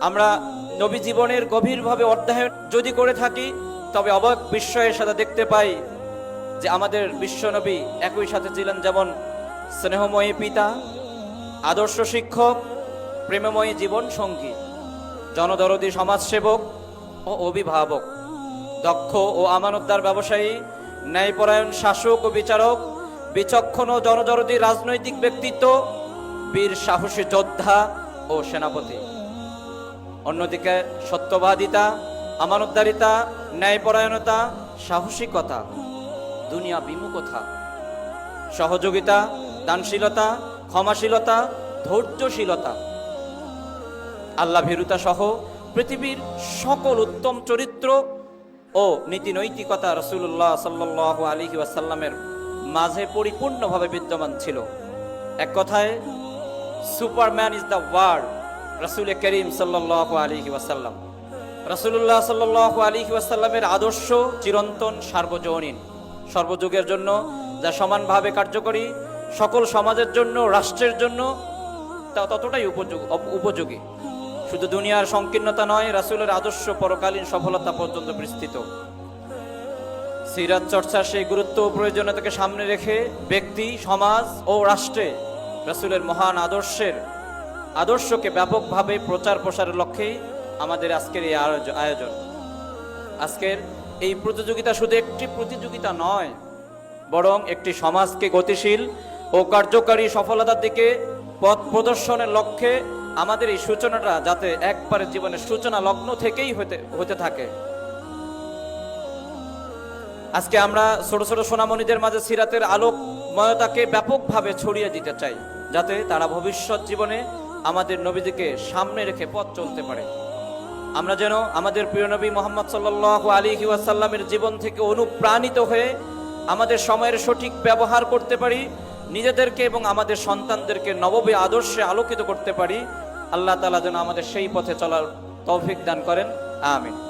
আমরা নবী জীবনের গভীরভাবে অধ্যায়ন যদি করে থাকি, তবে অবাক বিস্ময়ের সাথে দেখতে পাই যে আমাদের বিশ্বনবী একই সাথে ছিলেন যেমন স্নেহময়ী পিতা, আদর্শ শিক্ষক, প্রেমময়ী জীবন সঙ্গী, জনদরদী সমাজসেবক ও অভিভাবক, দক্ষ ও আমানতদার ব্যবসায়ী, ন্যায়পরায়ণ শাসক ও বিচারক, বিচক্ষণ ও জনদরদী রাজনৈতিক ব্যক্তিত্ব, বীর সাহসী যোদ্ধা ও সেনাপতি। অন্যদিকে সত্যবাদিতা, আমানতদারিতা, ন্যায়পরায়ণতা, সাহসিকতা, দুনিয়া বিমুখতা, সহযোগিতা, দানশীলতা, ক্ষমাশীলতা, ধৈর্যশীলতা, আল্লাহ ভীরুতা সহ পৃথিবীর সকল উত্তম চরিত্র ও নীতি নৈতিকতা রসুল্লাহ সাল্লাহ আলহি ওয়াসাল্লামের মাঝে পরিপূর্ণভাবে বিদ্যমান ছিল। এক কথায়, সুপারম্যান ইজ দ্য ওয়ার্ল্ড। রসুল করিম সাল্লাহ আলহি ওয়াসাল্লাম। রসুল্লাহ সাল্লাহ আলহি ওয়াসাল্লামের আদর্শ চিরন্তন সার্বজনীন। সর্বযুগের জন্য যা সমানভাবে কার্যকরী, সকল সমাজের জন্য, রাষ্ট্রের জন্য, তা ততটাই উপযোগ উপযোগী। শুধু দুনিয়ার সংকীর্ণতা নয়, রাসূলের আদর্শ পরকালীন সফলতা পর্যন্ত বিস্তৃত। সিরাজ চর্চার সেই গুরুত্ব ও প্রয়োজনীয়তাকে সামনে রেখে ব্যক্তি, সমাজ ও রাষ্ট্রে রাসূলের মহান আদর্শের আদর্শকে ব্যাপকভাবে প্রচার প্রসারের লক্ষ্যেই আমাদের আজকের এই আয়োজ- আয়োজন। আজকের এই প্রতিযোগিতা শুধু একটি প্রতিযোগিতা নয়, বরং একটি সমাজকে গতিশীল ও কার্যকারী সফলতার দিকে পথ প্রদর্শনের লক্ষ্যে আমাদের এই সূচনাটা যাতে একবারে জীবনের সূচনা লগ্ন থেকেই হতে হতে থাকে। আজকে আমরা ছোট ছোট সোনামণিদের মাঝে সিরাতের আলোকময়তাকে ব্যাপকভাবে ছড়িয়ে দিতে চাই, যাতে তারা ভবিষ্যৎ জীবনে আমাদের নবীদিকে সামনে রেখে পথ চলতে পারে। আমরা যেন আমাদের প্রিয় নবী মোহাম্মদ সাল্লাহ আলী ওয়াসাল্লামের জীবন থেকে অনুপ্রাণিত হয়ে আমাদের সময়ের সঠিক ব্যবহার করতে পারি, নিজেদেরকে এবং আমাদের সন্তানদেরকে নববী আদর্শে আলোকিত করতে পারি। আল্লাহ তালা যেন আমাদের সেই পথে চলার তৌফিক দান করেন। আমিন।